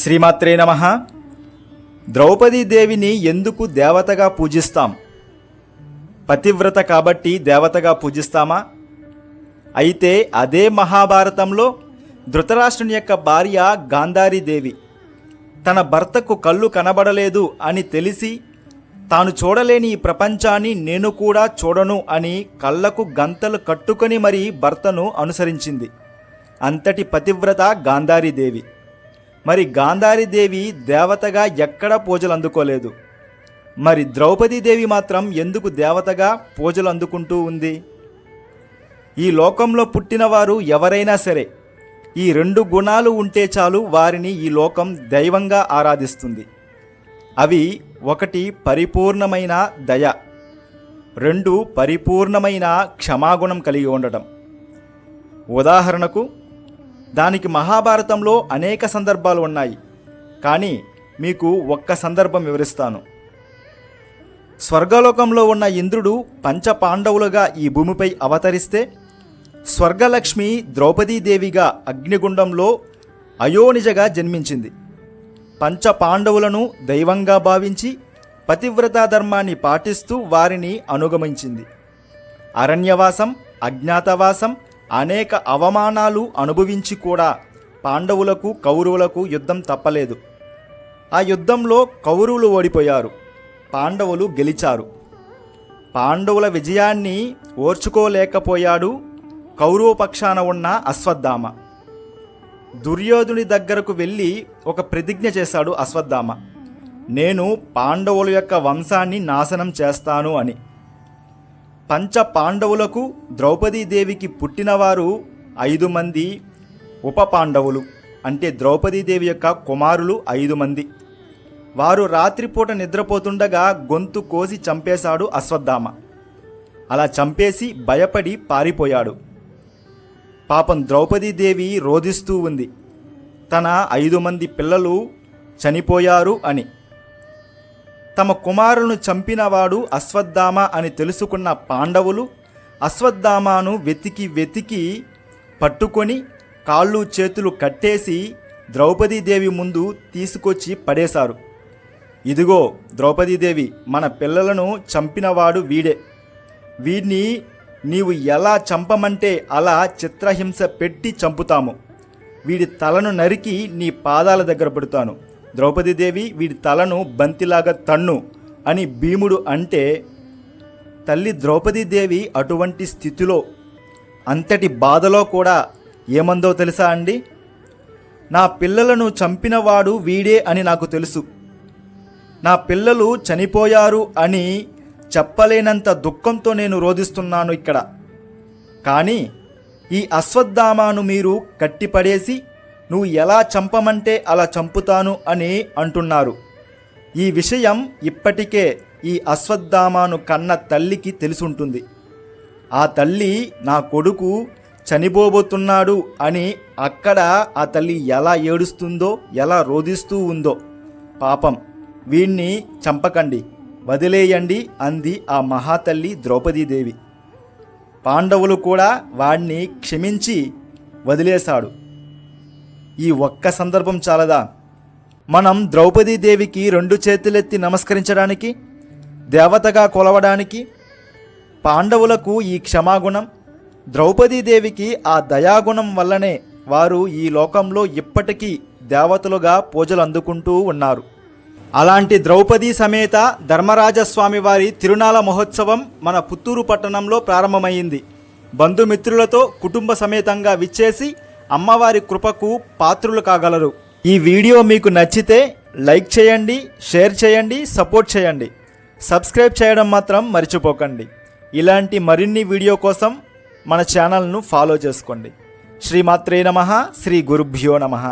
శ్రీమాత్రే నమ. ద్రౌపదీదేవిని ఎందుకు దేవతగా పూజిస్తాం? పతివ్రత కాబట్టి దేవతగా పూజిస్తామా? అయితే అదే మహాభారతంలో ధృతరాష్ట్రుని యొక్క భార్య గాంధారీదేవి తన భర్తకు కళ్ళు కనబడలేదు అని తెలిసి తాను చూడలేని ఈ ప్రపంచాన్ని నేను కూడా చూడను అని కళ్ళకు గంతలు కట్టుకొని మరీ భర్తను అనుసరించింది. అంతటి పతివ్రత గాంధారీదేవి. మరి గాంధారీదేవి దేవతగా ఎక్కడా పూజలు అందుకోలేదు. మరి ద్రౌపదీదేవి మాత్రం ఎందుకు దేవతగా పూజలు అందుకుంటూ ఉంది? ఈ లోకంలో పుట్టినవారు ఎవరైనా సరే ఈ రెండు గుణాలు ఉంటే చాలు వారిని ఈ లోకం దైవంగా ఆరాధిస్తుంది. అవి ఒకటి పరిపూర్ణమైన దయ రెండు పరిపూర్ణమైన క్షమాగుణం కలిగి ఉండటం. ఉదాహరణకు దానికి మహాభారతంలో అనేక సందర్భాలు ఉన్నాయి. కానీ మీకు ఒక్క సందర్భం వివరిస్తాను. స్వర్గలోకంలో ఉన్న ఇంద్రుడు పంచ పాండవులుగా ఈ భూమిపై అవతరిస్తే స్వర్గలక్ష్మి ద్రౌపదీదేవిగా అగ్నిగుండంలో అయోనిజగా జన్మించింది. పంచ పాండవులను దైవంగా భావించి పతివ్రతా ధర్మాన్ని పాటిస్తూ వారిని అనుగమించింది. అరణ్యవాసం అజ్ఞాతవాసం అనేక అవమానాలు అనుభవించి కూడా పాండవులకు కౌరవులకు యుద్ధం తప్పలేదు. ఆ యుద్ధంలో కౌరవులు ఓడిపోయారు. పాండవులు గెలిచారు. పాండవుల విజయాన్ని ఓర్చుకోలేకపోయాడు కౌరవ పక్షాన ఉన్న అశ్వత్థామ. దుర్యోధుని దగ్గరకు వెళ్ళి ఒక ప్రతిజ్ఞ చేశాడు అశ్వత్థామ. నేను పాండవుల యొక్క వంశాన్ని నాశనం చేస్తాను అని. పంచ పాండవులకు ద్రౌపదీదేవికి పుట్టినవారు ఐదు మంది ఉప పాండవులు. అంటే ద్రౌపదీదేవి యొక్క కుమారులు ఐదు మంది. వారు రాత్రిపూట నిద్రపోతుండగా గొంతు కోసి చంపేశాడు అశ్వత్థామ. అలా చంపేసి భయపడి పారిపోయాడు. పాపం ద్రౌపదీదేవి రోధిస్తూ ఉంది. తన ఐదు మంది పిల్లలు చనిపోయారు అని. తమ కుమారులను చంపినవాడు అశ్వత్థామ అని తెలుసుకున్న పాండవులు అశ్వత్థామాను వెతికి వెతికి పట్టుకొని కాళ్ళు చేతులు కట్టేసి ద్రౌపదీదేవి ముందు తీసుకొచ్చి పడేశారు. ఇదిగో ద్రౌపదీదేవి మన పిల్లలను చంపినవాడు వీడే. వీడిని నీవు ఎలా చంపమంటే అలా చిత్రహింస పెట్టి చంపుతాము. వీడి తలను నరికి నీ పాదాల దగ్గర పెడతాను. ద్రౌపదీదేవి వీడి తలను బంతిలాగా తన్ను అని భీముడు అంటే తల్లి ద్రౌపదీదేవి అటువంటి స్థితిలో అంతటి బాధలో కూడా ఏమందో తెలుసా అండి? నా పిల్లలను చంపినవాడు వీడే అని నాకు తెలుసు. నా పిల్లలు చనిపోయారు అని చెప్పలేనంత దుఃఖంతో నేను రోధిస్తున్నాను ఇక్కడ. కానీ ఈ అశ్వత్థామాను మీరు కట్టిపడేసి నువ్వు ఎలా చంపమంటే అలా చంపుతాను అని అంటున్నారు. ఈ విషయం ఇప్పటికే ఈ అశ్వత్థామాను కన్న తల్లికి తెలిసుంటుంది. ఆ తల్లి నా కొడుకు చనిపోబోతున్నాడు అని అక్కడ ఆ తల్లి ఎలా ఏడుస్తుందో ఎలా రోధిస్తూ ఉందో పాపం వీణ్ణి చంపకండి వదిలేయండి అంది ఆ మహాతల్లి ద్రౌపదీదేవి. పాండవులు కూడా వాడిని క్షమించి వదిలేశాడు. ఈ ఒక్క సందర్భం చాలదా? మనం ద్రౌపదీదేవికి రెండు చేతులెత్తి నమస్కరించడానికి దేవతగా కొలవడానికి పాండవులకు ఈ క్షమాగుణం ద్రౌపదీదేవికి ఆ దయాగుణం వల్లనే వారు ఈ లోకంలో ఇప్పటికీ దేవతలుగా పూజలు అందుకుంటూ ఉన్నారు. అలాంటి ద్రౌపది సమేత ధర్మరాజస్వామి వారి తిరునాళ మహోత్సవం మన పుత్తూరు పట్టణంలో ప్రారంభమైంది. బంధుమిత్రులతో కుటుంబ సమేతంగా విచ్చేసి అమ్మవారి కృపకు పాత్రులు కాగలరు. ఈ వీడియో మీకు నచ్చితే లైక్ చేయండి షేర్ చేయండి సపోర్ట్ చేయండి. సబ్స్క్రైబ్ చేయడం మాత్రం మర్చిపోకండి. ఇలాంటి మరిన్ని వీడియో కోసం మన ఛానల్ను ఫాలో చేసుకోండి. శ్రీమాత్రే నమ శ్రీ గురుభ్యో నమః.